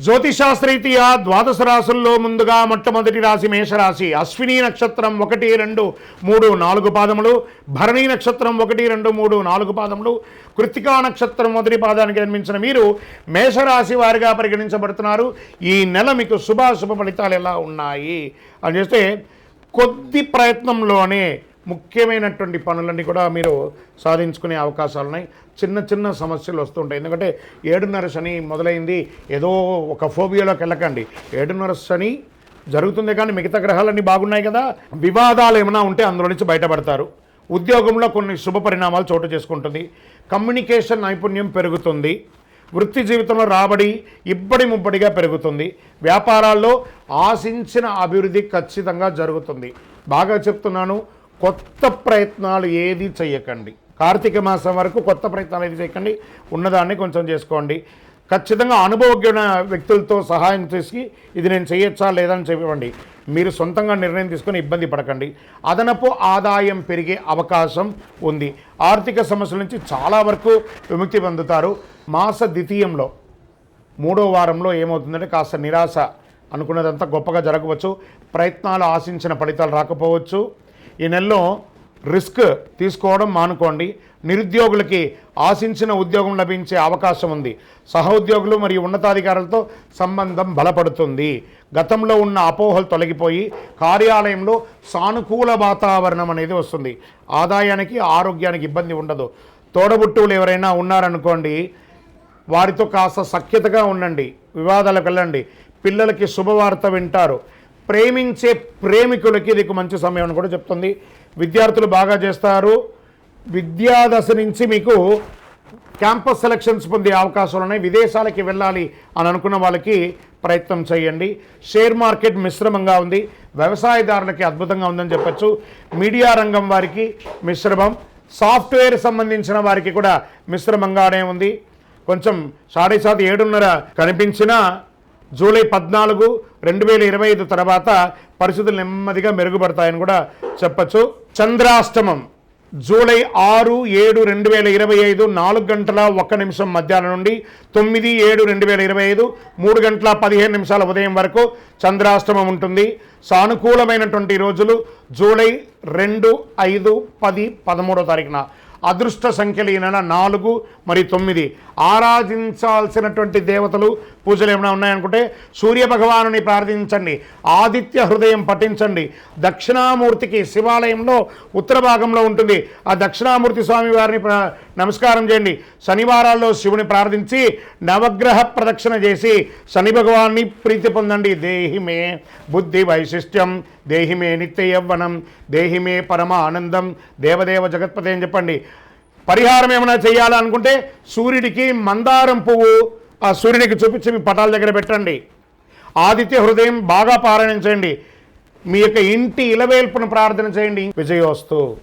జ్యోతిషాస్త్రీతీయ ద్వాదశ రాశుల్లో ముందుగా మొట్టమొదటి రాశి మేషరాశి. అశ్విని నక్షత్రం ఒకటి రెండు మూడు నాలుగు పాదములు. భరణి నక్షత్రం ఒకటి రెండు మూడు నాలుగు పాదములు. కృత్తికా నక్షత్రం మొదటి పాదానికి జన్మించిన మీరు మేషరాశి వారిగా పరిగణించబడుతున్నారు. ఈ నెల మీకు శుభాశుభ ఫలితాలు ఎలా ఉన్నాయి? అని చేస్తే కొద్ది ప్రయత్నంలోనే ముఖ్యమైనటువంటి పనులన్నీ కూడా మీరు సాధించుకునే అవకాశాలు ఉన్నాయి చిన్న చిన్న సమస్యలు వస్తుంటాయి. ఎందుకంటే ఏడున్నర శని మొదలైంది. ఏదో ఒక ఫోబియాలోకి వెళ్ళకండి. ఏడున్నర శని జరుగుతుంది కానీ మిగతా గ్రహాలన్నీ బాగున్నాయి కదా. వివాదాలు ఏమైనా ఉంటే అందులో నుంచి బయటపడతారు. ఉద్యోగంలో కొన్ని శుభ పరిణామాలు చోటు చేసుకుంటుంది. కమ్యూనికేషన్ నైపుణ్యం పెరుగుతుంది. వృత్తి జీవితంలో రాబడి ఇబ్బడి ముబ్బడిగా పెరుగుతుంది. వ్యాపారాల్లో ఆశించిన అభివృద్ధి ఖచ్చితంగా జరుగుతుంది. బాగా చెప్తున్నాను. కొత్త ప్రయత్నాలు ఏది చేయకండి కార్తీక మాసం వరకు కొత్త ప్రయత్నాలు ఏది చేయకండి ఉన్నదాన్ని కొంచెం చేసుకోండి. ఖచ్చితంగా అనుభవజ్ఞ వ్యక్తులతో సహాయం చేసి ఇది నేను చేయొచ్చా లేదా అని చెప్పండి. మీరు సొంతంగా నిర్ణయం తీసుకొని ఇబ్బంది పడకండి. అదనపు ఆదాయం పెరిగే అవకాశం ఉంది. ఆర్థిక సమస్యల నుంచి చాలా వరకు విముక్తి పొందుతారు. మాస ద్వితీయంలో మూడో వారంలో ఏమవుతుందంటే కాస్త నిరాశ అనుకున్నదంతా గొప్పగా జరగవచ్చు. ప్రయత్నాలు ఆశించిన ఫలితాలు రాకపోవచ్చు. ఈ నెలలో రిస్క్ తీసుకోవడం మానుకోండి. నిరుద్యోగులకి ఆశించిన ఉద్యోగం లభించే అవకాశం ఉంది. సహోద్యోగులు మరియు ఉన్నతాధికారులతో సంబంధం బలపడుతుంది. గతంలో ఉన్న అపోహలు తొలగిపోయి కార్యాలయంలో సానుకూల వాతావరణం అనేది వస్తుంది. ఆదాయానికి ఆరోగ్యానికి ఇబ్బంది ఉండదు. తోడబుట్టువులు ఎవరైనా ఉన్నారనుకోండి వారితో కాస్త సఖ్యతగా ఉండండి వివాదాలకు వెళ్ళండి. పిల్లలకి శుభవార్త వింటారు. ప్రేమించే ప్రేమికులకి ఇది మంచి సమయం అని కూడా చెప్తుంది. విద్యార్థులు బాగా చేస్తారు. విద్యాదశ నుంచి మీకు క్యాంపస్ సెలక్షన్స్ పొందే అవకాశాలు ఉన్నాయి. విదేశాలకి వెళ్ళాలి అని అనుకున్న వాళ్ళకి ప్రయత్నం చేయండి. షేర్ మార్కెట్ మిశ్రమంగా ఉంది. వ్యవసాయదారులకి అద్భుతంగా ఉందని చెప్పచ్చు. మీడియా రంగం వారికి మిశ్రమం. సాఫ్ట్వేర్ సంబంధించిన వారికి కూడా మిశ్రమంగానే ఉంది. కొంచెం సాడే సాతి ఏడున్నర కనిపించినా జూలై పద్నాలుగు రెండు వేల ఇరవై ఐదు తర్వాత పరిస్థితులు నెమ్మదిగా మెరుగుపడతాయని కూడా చెప్పచ్చు. చంద్రాష్టమం జూలై ఆరు ఏడు రెండు వేల ఇరవై ఐదు నాలుగు గంటల ఒక్క నిమిషం మధ్యాహ్నం నుండి తొమ్మిది ఏడు రెండు వేల ఇరవై ఐదు మూడు గంటల పదిహేను నిమిషాల ఉదయం వరకు చంద్రాష్టమం ఉంటుంది. సానుకూలమైనటువంటి రోజులు జూలై రెండు ఐదు పది పదమూడో తారీఖున. అదృష్ట సంఖ్యలు ఈయన నాలుగు మరి తొమ్మిది. ఆరాధించాల్సినటువంటి దేవతలు పూజలు ఏమైనా ఉన్నాయనుకుంటే సూర్య భగవానుని ప్రార్థించండి. ఆదిత్య హృదయం పఠించండి. దక్షిణామూర్తికి శివాలయంలో ఉత్తర భాగంలో ఉంటుంది. ఆ దక్షిణామూర్తి స్వామి వారిని నమస్కారం చేయండి. శనివారాల్లో శివుని ప్రార్థించి నవగ్రహ ప్రదక్షిణ చేసి శని భగవాన్ని ప్రీతి పొందండి. దేహిమే బుద్ధి వైశిష్ట్యం దేహిమే నిత్య యవ్వనం దేహిమే పరమ ఆనందం దేవదేవ జగత్పతి అని చెప్పండి. పరిహారం ఏమైనా చేయాలనుకుంటే సూర్యుడికి మందారం పువ్వు ఆ సూర్యుడికి చూపించి మీ పటాల దగ్గర పెట్టండి. ఆదిత్య హృదయం బాగా పారాయణం చేయండి. మీ యొక్క ఇంటి ఇలవేల్పును ప్రార్థన చేయండి. విజయోస్తు.